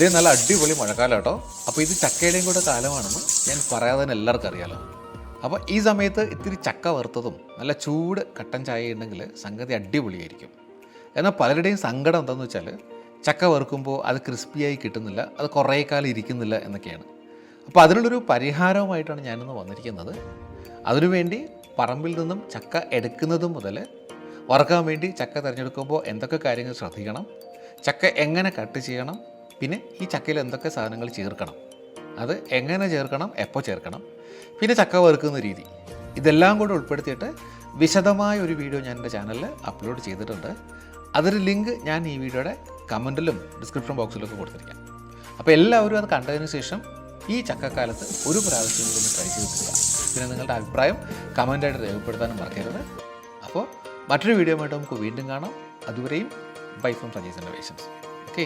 ഇതേ നല്ല അടിപൊളി മഴക്കാലം കേട്ടോ. അപ്പോൾ ഇത് ചക്കയുടെയും കൂടെ കാലമാണെന്ന് ഞാൻ പറയാതെ തന്നെ എല്ലാവർക്കും അറിയാലോ. അപ്പോൾ ഈ സമയത്ത് ഇത്തിരി ചക്ക വറുത്തതും നല്ല ചൂട് കട്ടൻ ചായ ഉണ്ടെങ്കിൽ സംഗതി അടിപൊളിയായിരിക്കും. എന്നാൽ പലരുടെയും സങ്കടം എന്താണെന്ന് വെച്ചാൽ ചക്ക വറുക്കുമ്പോൾ അത് ക്രിസ്പിയായി കിട്ടുന്നില്ല അത് കുറേ കാലം ഇരിക്കുന്നില്ല എന്നൊക്കെയാണ്. അപ്പോൾ അതിനുള്ളൊരു പരിഹാരവുമായിട്ടാണ് ഞാനിന്ന് വന്നിരിക്കുന്നത്. അതിനുവേണ്ടി പറമ്പിൽ നിന്നും ചക്ക എടുക്കുന്നത് മുതൽ വറുക്കാൻ വേണ്ടി ചക്ക തിരഞ്ഞെടുക്കുമ്പോൾ എന്തൊക്കെ കാര്യങ്ങൾ ശ്രദ്ധിക്കണം ചക്ക എങ്ങനെ കട്ട് ചെയ്യണം പിന്നെ ഈ ചക്കയിൽ എന്തൊക്കെ സാധനങ്ങൾ ചേർക്കണം? അത് എങ്ങനെ ചേർക്കണം? എപ്പോൾ ചേർക്കണം? പിന്നെ ചക്ക വറുക്കുന്ന രീതി. ഇതെല്ലാം കൂടെ ഉൾപ്പെടുത്തിയിട്ട് വിശദമായ ഒരു വീഡിയോ ഞാൻ എന്റെ ചാനലിൽ അപ്ലോഡ് ചെയ്തിട്ടുണ്ട്. അതൊരു ലിങ്ക് ഞാൻ ഈ വീഡിയോയുടെ കമന്റിലും ഡിസ്ക്രിപ്ഷൻ ബോക്സിലൊക്കെ കൊടുത്തിരിക്കാം. അപ്പോൾ എല്ലാവരും അത് കണ്ടതിന് ശേഷം ഈ ചക്കക്കാലത്ത് ഒരു പ്രാവശ്യം കൂടി ഒന്ന് ട്രൈ ചെയ്ത് പിന്നെ നിങ്ങളുടെ അഭിപ്രായം കമന്റായിട്ട് രേഖപ്പെടുത്താനും മറക്കരുത്. അപ്പോൾ മറ്റൊരു വീഡിയോ ആയിട്ട് നമുക്ക് വീണ്ടും കാണാം. അതുവരെയും bye from Saji's innovations okay?